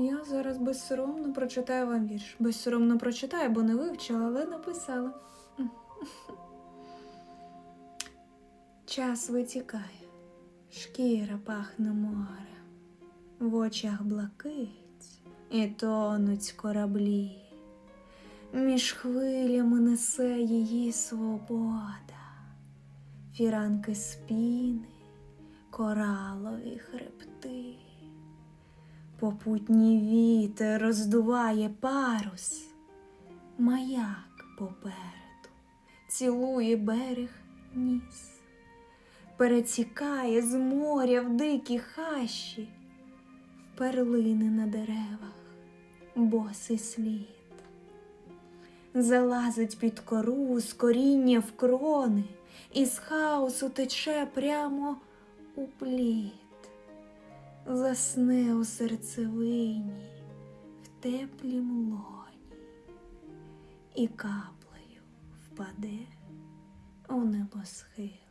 Я зараз безсоромно прочитаю вам вірш. Безсоромно прочитаю, бо не вивчила, але написала. Час витікає, шкіра пахне море, в очах блакить і тонуть кораблі. Між хвилями несе її свобода, фіранки спіни, коралові хребти. Попутній вітер роздуває парус, маяк попереду, цілує берег ніс, перетікає з моря в дикі хащі, перлини на деревах, босий слід, залазить під кору з коріння в крони, і з хаосу тече прямо у плід засне у серцевині в теплім лоні і каплею впаде у небосхил.